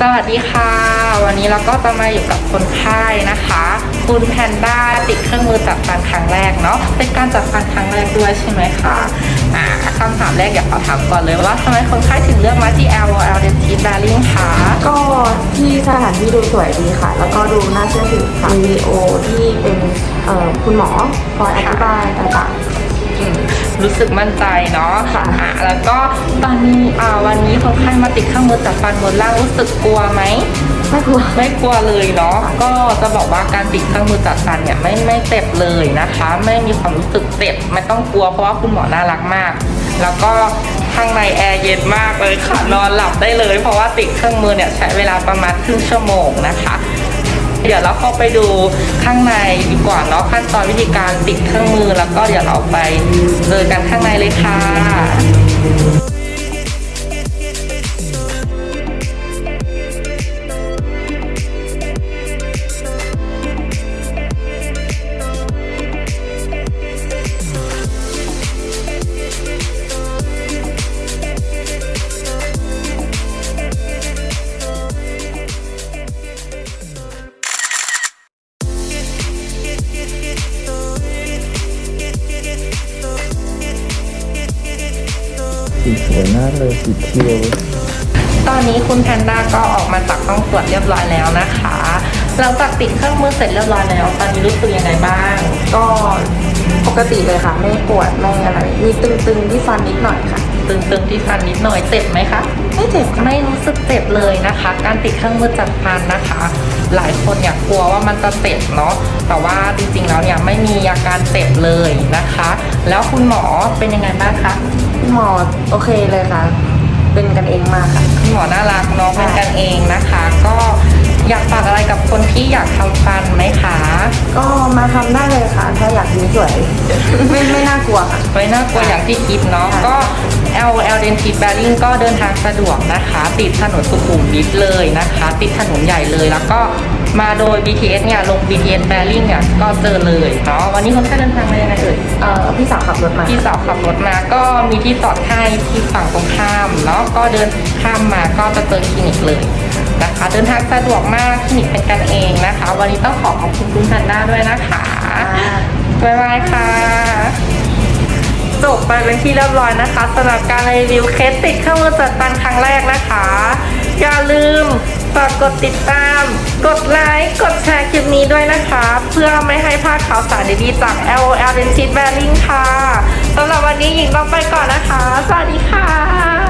สวัสดีค่ะ วันนี้เราก็จะมาอยู่กับคนไข้นะคะ คุณแพนด้าติดเครื่องมือจัดฟันครั้งแรกเนาะเป็นการจัดฟันครั้งแรกด้วยใช่ไหมคะอ่าคำถามแรกอยากขอถามก่อนเลยว่าทำไมคนไข้ถึงเลือกมาที่ L L Dentist Darling คะก็ที่สถานที่ดูสวยดีค่ะ แล้วก็ดูน่าเชื่อถือค่ะมีวิดีโอที่เป็นเอ่อคุณหมอคอยอธิบายต่างอืม รู้สึกมั่นใจเนาะค่ะอ่าแล้วก็ตอนนี้อ่าวันนี้คนไข้มาติดเครื่องมือจัดฟันบนล่างรู้สึกกลัวไหมๆไม่กลัวไม่กลัวเลยเนาะก็จะบอกว่าการติดเครื่องมือจัดฟันเนี่ยไม่ไม่เจ็บเลยนะคะ ไม่มีความรู้สึกเจ็บไม่ต้องกลัวเพราะว่าคุณหมอน่ารักมาก แล้วก็ข้างในแอร์เย็นมากเลยค่ะนอนหลับได้เลย เพราะว่าติดเครื่องมือเนี่ยใช้เวลาประมาณครึ่งชั่วโมงนะคะ เดี๋ยวเราเข้าไปดูข้างในดีกว่าเนาะขั้นตอนวิธีการติดเครื่องมือแล้วก็เดี๋ยวเราไปเจอกันข้างในเลยค่ะ สีสวยมากเลยสีเขียว ตอนนี้คุณแพนด้าก็ออกมาจากห้องตรวจเรียบร้อยแล้วนะคะหลังจากติดเครื่องมือเสร็จเรียบร้อยแล้ว ตอนนี้รู้สึกยังไงบ้าง ก็ปกติเลยค่ะ ไม่ปวดไม่อะไร มีตึงๆที่ฟันนิดหน่อยค่ะ ตึงๆที่ฟันนิดหน่อยเจ็บไหมคะไม่เจ็บค่ะไม่รู้สึกเจ็บเลยนะคะ การติดเครื่องมือจัดฟันนะคะ หลายคนอยากกลัวว่ามันจะเจ็บเนาะแต่ว่าจริงๆแล้วเนี่ยไม่มีอาการเจ็บเลยนะคะ แล้วคุณหมอเป็นยังไงบ้างคะหมอโอเคเลยค่ะ เป็นกันเองมากค่ะคุณหมอน่ารักเนาะเป็นกันเองนะคะ ก็ อยากฝากอะไรกับคนที่อยากทำฟันไหมคะ ก็มาทำได้เลยค่ะ ถ้าอยากยิ้มสวย ไม่ไม่น่ากลัวค่ะ ไม่น่ากลัวอย่างที่คิดเนาะ ค่ะ ก็ L L Dentist Bearing ก็เดินทางสะดวกนะคะ ติดถนนสุขุมวิทเลยนะคะ ติดถนนใหญ่เลย แล้วก็มาโดย BTS เนี่ย ลง BTS Bearing เนี่ย ก็เจอเลยเนาะ วันนี้คนไข้เดินทางมายังไงเอ่ย เอ่อพี่สาวขับรถมา พี่สาวขับรถมาก็มีที่จอดให้ที่ฝั่งตรงข้ามเนาะก็เดินข้ามมาก็จะเจอคลินิกเลย นะคะ เดินทางสะดวกมากคลินิกเป็นกันเองนะคะ วันนี้ต้องขอขอบคุณคุณแพนด้าด้วยนะคะบ๊ายบายค่ะ จบไปเป็นที่เรียบร้อยนะคะสำหรับการรีวิวเคสติดเครื่องมือจัดฟันครั้งแรกนะคะ อย่าลืมฝากกดติดตาม กดไลค์ กดแชร์คลิปนี้ด้วยนะคะ เพื่อไม่ให้พลาดข่าวสารดีๆจาก LOL Dentist Bearing ค่ะสำหรับวันนี้หญิงต้องไปก่อนนะคะ สวัสดีค่ะ